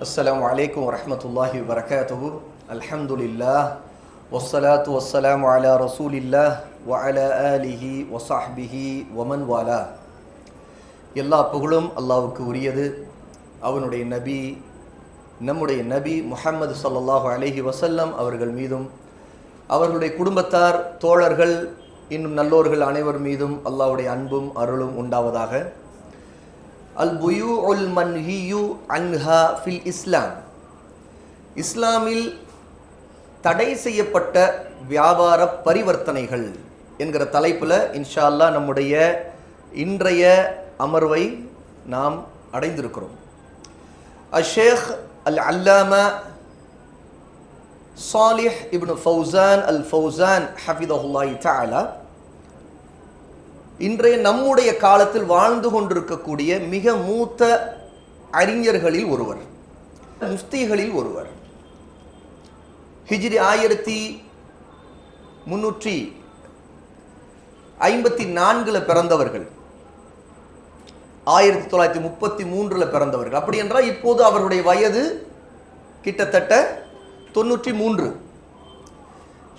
السلام عليكم ورحمة الله وبركاته الحمد لله والصلاة والسلام على رسول الله وعلى آله وصحبه ومن والاه எல்லா புகழும் அல்லாவுக்கு உரியது அவனுடைய நபி நம்முடைய நபி முஹம்மது ஸல்லல்லாஹு அலைஹி வஸல்லம் அவர்கள் மீதும் அவர்களுடைய குடும்பத்தார் தோழர்கள் இன்னும் நல்லோர்கள் அனைவர் மீதும் அல்லாஹ்வுடைய அன்பும் அருளும் உண்டாவதாக அல் புயூ உல் மன்ஹியு அன்ஹா ஃபில் இஸ்லாம் இஸ்லாமில் தடை செய்யப்பட்ட வியாபார பரிவர்த்தனைகள் என்கிற தலைப்பில் இன்ஷா அல்லாஹ் நம்முடைய இன்றைய அமர்வை நாம் அடைந்திருக்கிறோம். அஷேக் அல் அல்லாமா சாலிஹ் இப்னு ஃபௌசான் அல் ஃபௌசான் ஹஃபிதஹுல்லாஹி தாலா இன்றைய நம்முடைய காலத்தில் வாழ்ந்து கொண்டிருக்கக்கூடிய மிக மூத்த அறிஞர்களில் ஒருவர் முஃப்திகளில் ஒருவர். ஹிஜ்ரி ஆயிரத்தி முன்னூற்றி ஐம்பத்தி நான்கில் பிறந்தவர்கள். ஆயிரத்தி தொள்ளாயிரத்தி முப்பத்தி மூன்றில் பிறந்தவர்கள். அப்படி என்றால் இப்போது அவருடைய வயது கிட்டத்தட்ட தொண்ணூற்றி மூன்று.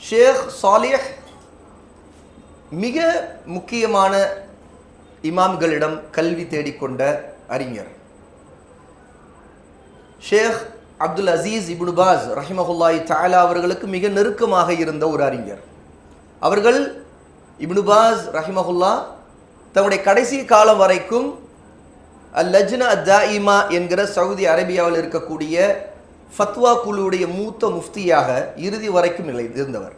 ஷேக் சாலிஹ் மிக முக்கியமான இமாம்களிடம் கல்வி தேடிக்கொண்ட அறிஞர். Sheikh Abdul Aziz ibn Baz ரஹிமஹுல்லாய் தாலா அவர்களுக்கு மிக நெருக்கமாக இருந்த ஒரு அறிஞர். அவர்கள் இப்னு பாஸ் ரஹிமஹுல்லா தன்னுடைய கடைசி காலம் வரைக்கும் அல் லஜ்னா தாயிமா என்கிற சவுதி அரேபியாவில் இருக்கக்கூடிய ஃபத்வா குழுவுடைய மூத்த முஃப்தியாக இறுதி வரைக்கும் நிலை இருந்தவர்.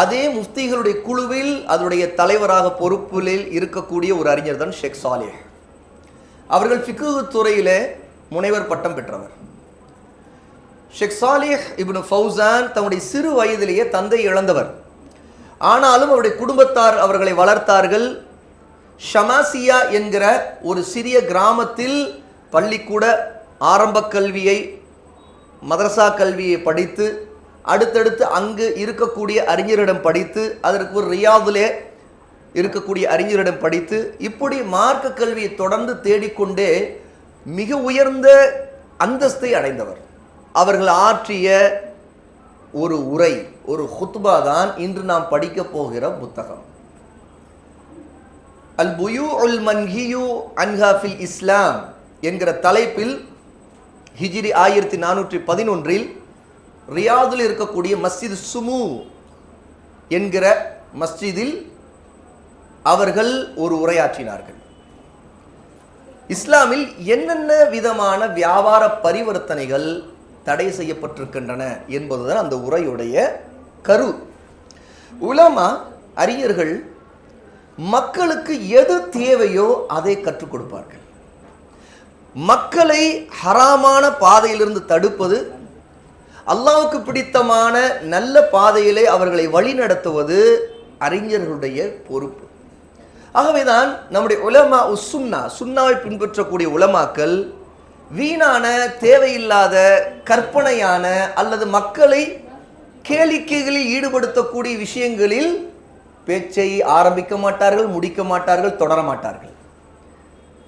அதே முஃப்திகளுடைய குழுவில் அதனுடைய தலைவராக பொறுப்பில் இருக்கக்கூடிய ஒரு அறிஞர் தான் ஷேக் சாலிஹ். அவர்கள் ஃபிக்கு துறையில் முனைவர் பட்டம் பெற்றவர். ஷேக் சாலிஹ் இப்னு ஃபௌசான் தன்னுடைய சிறு வயதிலேயே தந்தை இழந்தவர். ஆனாலும் அவருடைய குடும்பத்தார் அவர்களை வளர்த்தார்கள். ஷமாசியா என்கிற ஒரு சிறிய கிராமத்தில் பள்ளிக்கூட ஆரம்ப கல்வியை மதரசா கல்வியை படித்து அடுத்தடுத்து அங்கு இருக்கக்கூடிய அறிஞரிடம் படித்து அதற்கு ஒரு ரியாதிலே இருக்கக்கூடிய அறிஞரிடம் படித்து இப்படி மார்க்க கல்வியை தொடர்ந்து தேடிக்கொண்டே மிக உயர்ந்த அந்தஸ்தை அடைந்தவர். அவர்கள் ஆற்றிய ஒரு உரை ஒரு ஹுத்பா தான் இன்று நாம் படிக்க போகிற புத்தகம். அல் புயூ உல் மன்ஹியு அன்ஹாஃபில் இஸ்லாம் என்கிற தலைப்பில் ஹிஜிரி ஆயிரத்தி நானூற்றி பதினொன்றில் ரியாதில் இருக்கக்கூடிய மஸ்ஜித் சுமு என்கிற மஸ்ஜிதில் அவர்கள் ஒரு உரையாற்றினார்கள். இஸ்லாமில் என்னென்ன விதமான வியாபார பரிவர்த்தனைகள் தடை செய்யப்பட்டிருக்கின்றன என்பதுதான் அந்த உரையுடைய கரு. உலமா அறிஞர்கள் மக்களுக்கு எது தேவையோ அதை கற்றுக் கொடுப்பார்கள். மக்களை ஹராமான பாதையிலிருந்து தடுப்பது அல்லாவுக்கு பிடித்தமான நல்ல பாதையிலே அவர்களை வழிநடத்துவது அறிஞர்களுடைய பொறுப்பு. ஆகவேதான் நம்முடைய உலமா உசுன்னா சுன்னாவை பின்பற்றக்கூடிய உலமாக்கள் வீணான தேவையில்லாத கற்பனையான அல்லது மக்களை கேளிக்கைகளில் ஈடுபடுத்தக்கூடிய விஷயங்களில் பேச்சை ஆரம்பிக்க மாட்டார்கள் முடிக்க மாட்டார்கள் தொடர மாட்டார்கள்.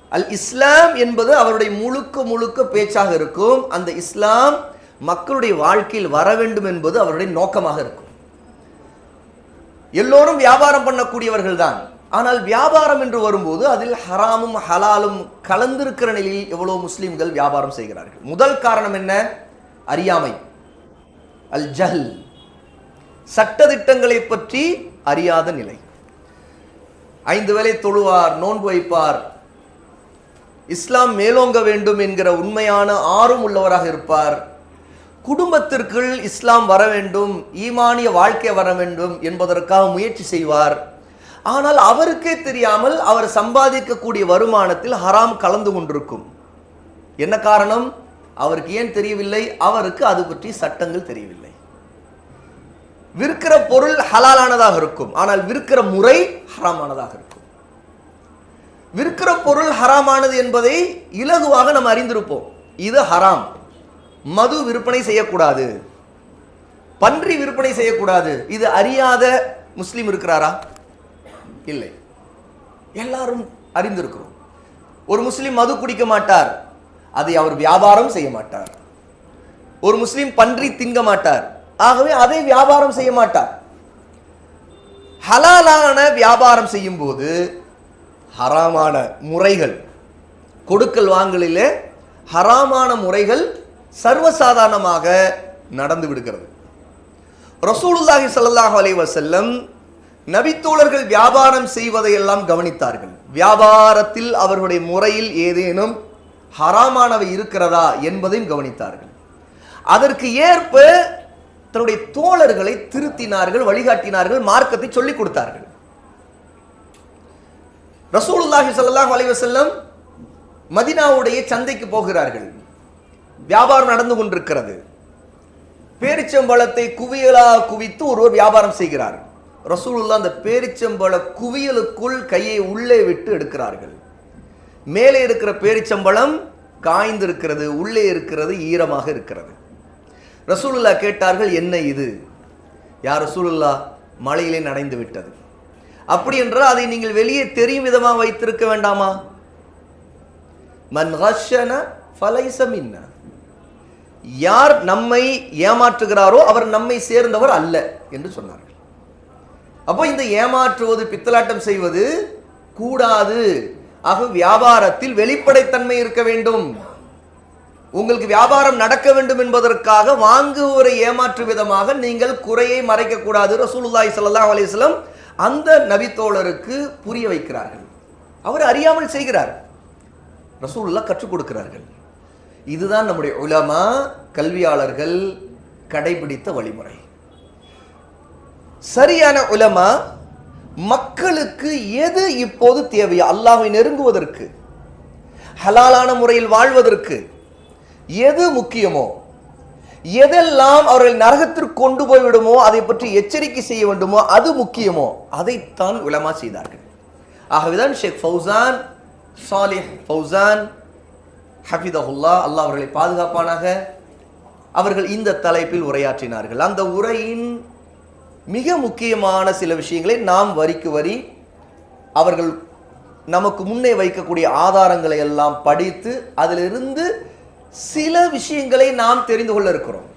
அல் இஸ்லாம் என்பது அவருடைய முழுக்க முழுக்க பேச்சாக இருக்கும். அந்த இஸ்லாம் மக்களுடைய வாழ்க்கையில் வர வேண்டும் என்பது அவருடைய நோக்கமாக இருக்கும். எல்லோரும் வியாபாரம் பண்ணக்கூடியவர்கள் தான் ஆனால் வியாபாரம் என்று வரும்போது அதில் ஹராமும் ஹலாலும் கலந்திருக்கிற நிலையில் எவ்வளவு முஸ்லீம்கள் வியாபாரம் செய்கிறார்கள். முதல் காரணம் என்ன? அறியாமை. அல் ஜஹல். சட்டதிட்டங்களை பற்றி அறியாத நிலை. ஐந்து வேளை தொழுவார் நோன்பு வைப்பார். இஸ்லாம் மேலோங்க வேண்டும் என்கிற உண்மையான ஆர்வம் உள்ளவராக இருப்பார். குடும்பத்திற்குள் இஸ்லாம் வர வேண்டும் ஈமானிய வாழ்க்கை வர வேண்டும் என்பதற்காக முயற்சி செய்வார். ஆனால் அவருக்கே தெரியாமல் அவர் சம்பாதிக்கக்கூடிய வருமானத்தில் ஹராம் கலந்து கொண்டிருக்கும். என்ன காரணம்? அவருக்கு ஏன் தெரியவில்லை? அவருக்கு அது பற்றி சட்டங்கள் தெரியவில்லை. விற்கிற பொருள் ஹலாலானதாக இருக்கும். ஆனால் விற்கிற முறை ஹராமானதாக இருக்கும். விற்கிற பொருள் ஹராமானது என்பதை இலகுவாக நம்ம அறிந்திருப்போம். இது ஹராம். மது விற்பனை செய்யக்கூடாது. பன்றி விற்பனை செய்யக்கூடாது. இது அறியாத முஸ்லீம் இருக்கிறாரா? இல்லை. எல்லாரும் அறிந்திருக்கிறோம். ஒரு முஸ்லீம் மது குடிக்க மாட்டார். அதை அவர் வியாபாரம் செய்ய மாட்டார். ஒரு முஸ்லீம் பன்றி திங்க மாட்டார். ஆகவே அதை வியாபாரம் செய்ய மாட்டார். ஹலாலான வியாபாரம் செய்யும் போது ஹராமான முறைகள் கொடுக்கல் வாங்கலிலே ஹராமான முறைகள் சர்வசாதாரணமாக நடந்து விடுகிறது. ரசூலுல்லாஹி சல்லாஹ் அலைஹி வஸல்லம் நபித்தோழர்கள் வியாபாரம் செய்வதையெல்லாம் கவனித்தார்கள். வியாபாரத்தில் அவர்களுடைய முறையில் ஏதேனும் ஹராமானவை இருக்கிறதா என்பதையும் கவனித்தார்கள். அதற்கு ஏற்ப தன்னுடைய தோழர்களை திருத்தினார்கள் வழிகாட்டினார்கள் மார்க்கத்தை சொல்லிக் கொடுத்தார்கள். ரசூலுல்லாஹி சல்லாஹ் அலைவசல்லம் மதினாவுடைய சந்தைக்கு போகிறார்கள். வியாபாரம் நடந்து கொண்டிருக்கிறது. பேரிச்சம்பழத்தை குவியலா குவித்து ஒருவர் வியாபாரம் செய்கிறார். ரசூலுல்லா அந்த பேரிச்சம்பழ குவியலுக்குள் கையை உள்ளே விட்டு எடுக்கிறார்கள். மேலே இருக்கிற பேரிச்சம்பழம் காய்ந்திருக்கிறது உள்ளே இருக்கிறது ஈரமாக இருக்கிறது. ரசூலுல்லா கேட்டார்கள் என்ன இது? யார் ரசூலுல்லா மழையிலே நனைந்து விட்டது. அப்படி என்றால் அதை நீங்கள் வெளியே தெரியும் விதமாக வைத்திருக்க வேண்டாமா? மன் ஹஷன ஃபலைஸ யார் நம்மை ஏமாற்றுகிறாரோ அவர் நம்மை சேர்ந்தவர் அல்ல என்று சொன்னார்கள். அப்போ இந்த ஏமாற்றுவது பித்தலாட்டம் செய்வது கூடாது. ஆக வியாபாரத்தில் வெளிப்படைத்தன்மை இருக்க வேண்டும். உங்களுக்கு வியாபாரம் நடக்க வேண்டும் என்பதற்காக வாங்குவோரை ஏமாற்று விதமாக நீங்கள் குறையை மறைக்க கூடாது. சல்லா அலிஸ்லம் அந்த நபித்தோழருக்கு புரிய வைக்கிறார்கள். அவர் அறியாமல் செய்கிறார். ரசூலுல்லாஹ் கற்றுக் கொடுக்கிறார்கள். இதுதான் நம்முடைய உலமா கல்வியாளர்கள் கடைபிடித்த வழிமுறை. சரியான உலமா மக்களுக்கு எது இப்போது தேவையோ அல்லாஹை நெருங்குவதற்கு ஹலாலான முறையில் வாழ்வதற்கு எது முக்கியமோ எதெல்லாம் அவர்கள் நரகத்திற்கு கொண்டு போய்விடுமோ அதை பற்றி எச்சரிக்கை செய்ய வேண்டுமோ அது முக்கியமோ அதைத்தான் உலமா செய்தார்கள். ஆகவேதான் ஷேக் ஃபௌசான் சாலிஹ் ஃபௌசான் ஹஃபிதஹுல்லா அல்லாஹ் அவர்களை பாதுகாப்பானாக. அவர்கள் இந்த தலைப்பில் உரையாற்றினார்கள். அந்த உரையின் மிக முக்கியமான சில விஷயங்களை நாம் வரிக்கு வரி அவர்கள் நமக்கு முன்னே வைக்கக்கூடிய ஆதாரங்களை எல்லாம் படித்து அதிலிருந்து சில விஷயங்களை நாம் தெரிந்து கொள்ள இருக்கிறோம்.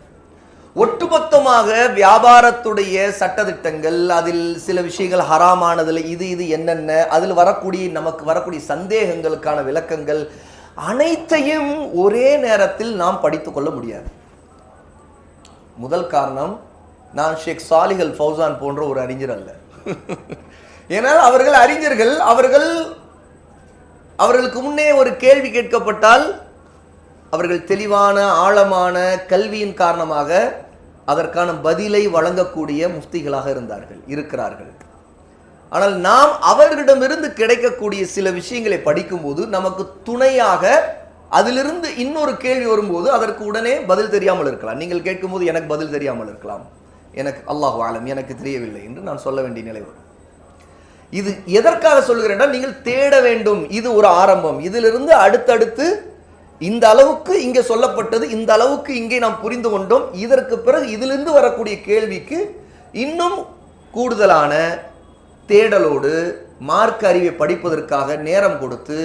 ஒட்டுமொத்தமாக வியாபாரத்துடைய சட்டத்திட்டங்கள் அதில் சில விஷயங்கள் ஹராமானதில் இது இது என்னென்ன அதில் வரக்கூடிய நமக்கு வரக்கூடிய சந்தேகங்களுக்கான விளக்கங்கள் அனைத்தையும் ஒரே நேரத்தில் நாம் படித்துக்கொள்ள முடியாது. முதல் காரணம் நான் ஷேக் சாலிகல் ஃபௌசான் போன்ற ஒரு அறிஞர் அல்ல. ஏனால் அவர்கள் அறிஞர்கள் அவர்கள் அவர்களுக்கு முன்னே ஒரு கேள்வி கேட்கப்பட்டால் அவர்கள் தெளிவான ஆழமான கல்வியின் காரணமாக அதற்கான பதிலை வழங்கக்கூடிய முஃப்திகளாக இருந்தார்கள் இருக்கிறார்கள். ஆனால் நாம் அவர்களிடமிருந்து கிடைக்கக்கூடிய சில விஷயங்களை படிக்கும்போது நமக்கு துணையாக அதிலிருந்து இன்னொரு கேள்வி வரும்போது அதற்கு உடனே பதில் தெரியாமல் இருக்கலாம். நீங்கள் கேட்கும்போது எனக்கு பதில் தெரியாமல் இருக்கலாம். எனக்கு அல்லாஹ் ஆலம் எனக்கு தெரியவில்லை என்று நான் சொல்ல வேண்டிய நிலை வரும். இது எதற்காக சொல்கிறேன்னா நீங்கள் தேட வேண்டும். இது ஒரு ஆரம்பம். இதிலிருந்து அடுத்தடுத்து இந்த அளவுக்கு இங்கே சொல்லப்பட்டது இந்த அளவுக்கு இங்கே நாம் புரிந்து கொண்டோம். இதற்கு பிறகு இதிலிருந்து வரக்கூடிய கேள்விக்கு இன்னும் கூடுதலான தேடலோடு மார்க் அறிவை படிப்பதற்காக நேரம் கொடுத்து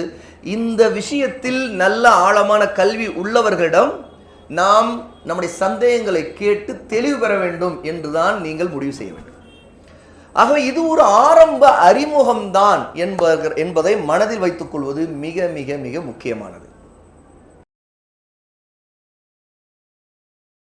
இந்த விஷயத்தில் நல்ல ஆழமான கல்வி உள்ளவர்களிடம் நாம் நம்முடைய சந்தேகங்களை கேட்டு தெளிவு பெற வேண்டும் என்றுதான் நீங்கள் முடிவு செய்ய வேண்டும். ஆகவே இது ஒரு ஆரம்ப அறிமுகம்தான் என்பதை மனதில் வைத்துக் கொள்வது மிக மிக மிக முக்கியமானது.